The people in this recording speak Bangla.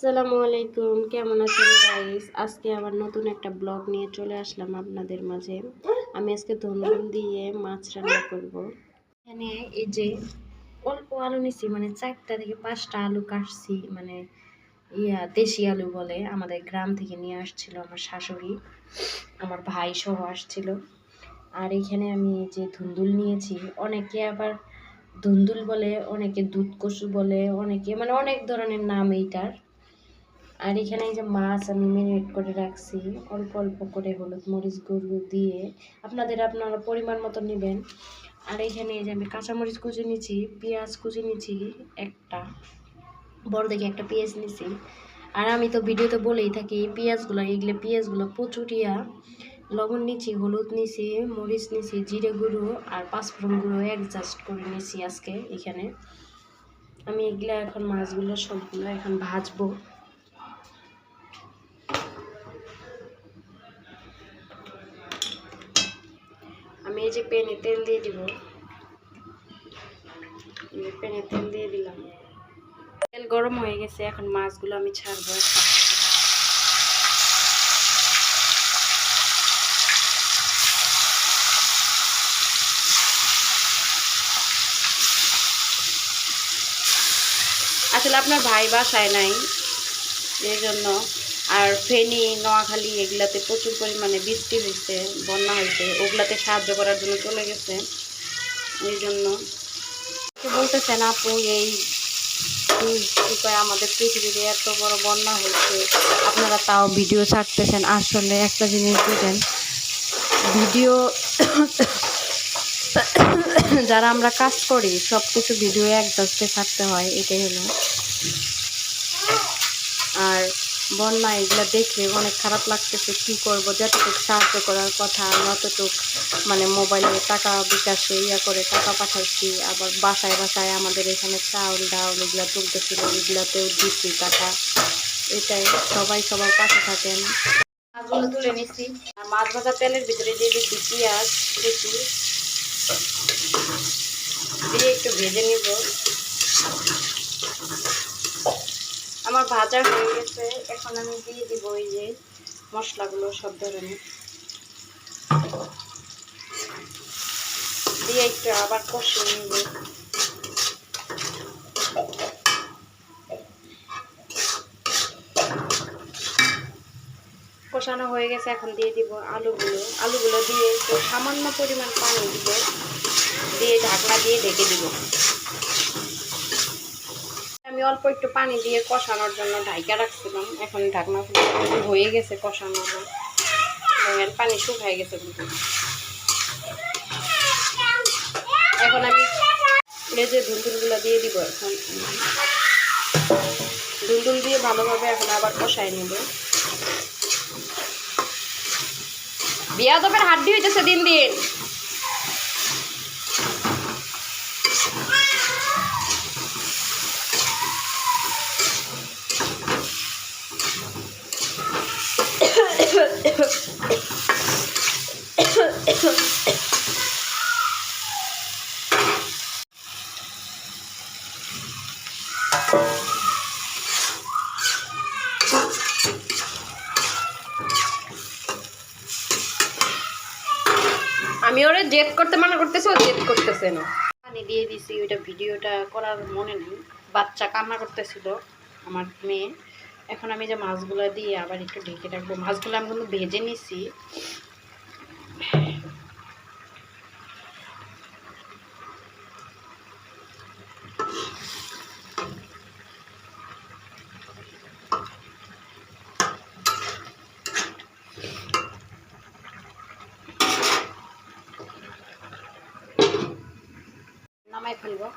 আসসালামু আলাইকুম। কেমন আছেন গাইস আজকে আবার নতুন একটা ব্লগ নিয়ে চলে আসলাম আপনাদের মাঝে। আমি আজকে ধন্দুল দিয়ে মাছ রান্না করব। এখানে এই যে অল্প আলু নিছি মানে চারটা থেকে পাঁচটা আলু কাটছি মানে ইয়া, দেশি আলু বলে। আমাদের গ্রাম থেকে নিয়ে আসছিল আমার শাশুড়ি, আমার ভাই সহ আসছিল। আর এখানে আমি যে ধুন্দুল নিয়েছি। অনেকে আবার ধুন্দুল বলে, অনেকে দুধ কচু বলে, অনেকে মানে অনেক ধরনের নাম এইটার। আর এখানে এই যে মাছ আমি মেরিনেট করে রাখছি, অল্প অল্প করে হলুদ মরিচ গুঁড়ো দিয়ে। আপনাদের আপনারা পরিমাণ মতো নেবেন। আর এখানে এই যে আমি কাঁচামরিচ কুচি নিচ্ছি পেঁয়াজ কুচি নিচ্ছি একটা। বড় দেখে একটা পেঁয়াজ নিছি আর আমি তো ভিডিওতে বলেই থাকি পেঁয়াজগুলো, এগুলো পেঁয়াজগুলো প্রচুরিয়া লবণ নিচ্ছি হলুদ নিছি মরিচ নিছি জিরে গুঁড়ো আর পাঁচফোড়ন গুঁড়ো অ্যাডজাস্ট করে নিছি আজকে এখানে। আমি এগুলো এখন মাছগুলো সবগুলো এখন ভাজবো। আমি এই যে তেল দিয়ে দিব। পেনে তেল দিয়ে দিলাম। তেল গরম হয়ে গেছে, এখন মাছগুলো আমি ছাড়বো। আসলে আপনার ভাই বাসায় নাই, এই জন্য আর ফেনী, নোয়াখালী এগুলাতে প্রচুর পরিমাণে বৃষ্টি হয়েছে, বন্যা হয়েছে, ওগুলাতে সাহায্য করার জন্য চলে গেছে। এই জন্য। বলতেছেন, আপু, এই আমাদের পৃথিবীতে এত বড় বন্যা হয়েছে, আপনারা তাও ভিডিও ছাড়তেছেন? আসলে একটা জিনিস বুঝেন, ভিডিও যারা আমরা কাজ করি সব কিছু ভিডিও একজাস্টে ছাড়তে হয়, এটাই হলো। আর বন্যা, এগুলো দেখে অনেক খারাপ লাগতেছে কি করব? যতটুকু সাহায্য করার কথা আমি অতটুক মানে মোবাইলে টাকা বিকাশে ইয়া করে টাকা পাঠাইছি, আবার বাসায় বাসায় আমাদের এখানে চাউল, ডাউল এগুলো তুলতেছিল, এগুলোতেও দিচ্ছি টাকা। এটাই সবাই সবার পাশে থাকেন। তুলে আর মাছ ভাজা তেলের ভিতরে দিয়ে দিচ্ছি পেঁয়াজ দিয়ে একটু ভেজে নিব। আমার ভাজা হয়ে গেছে। এখন আমি দিয়ে দিব ওই যে মশলাগুলো সব ধরনের। দিয়ে একটু আবার কষিয়ে নিব। কষানো হয়ে গেছে, এখন দিয়ে দিব আলুগুলো। আলুগুলো দিয়ে একটু সামান্য পরিমাণ পানি দিব। দিয়ে ঢাকনা দিয়ে ঢেকে দিব। আমি অল্প একটু পানি দিয়ে কষানোর জন্য ঢাইকা রাখছিলাম। এখন ঢাকনা হয়ে গেছে কষানো। এর পানি শুকাই গেছে কিন্তু। এখন আমি লেজে ধুন্দুলগুলো দিয়ে দিব এখন। ধুন্দুল দিয়ে ভালোভাবে এখন আবার কষাই নেব। বিয়াদবের হাড্ডি হইতেছে দিন দিন। আমি ওরে জেদ করতে মানা করতেছি, ও জেদ করতেছে না। পানি দিয়ে দিছি, ওইটা ভিডিওটা করার মনে নেই। বাচ্চা কান্না করতেছিল, আমার মেয়ে। এখন আমি যে মাছগুলো দিয়ে আবার একটু ঢেকে রাখব। মাছগুলো আমি কিন্তু ভেজে নিছি। নামাই ফেলব।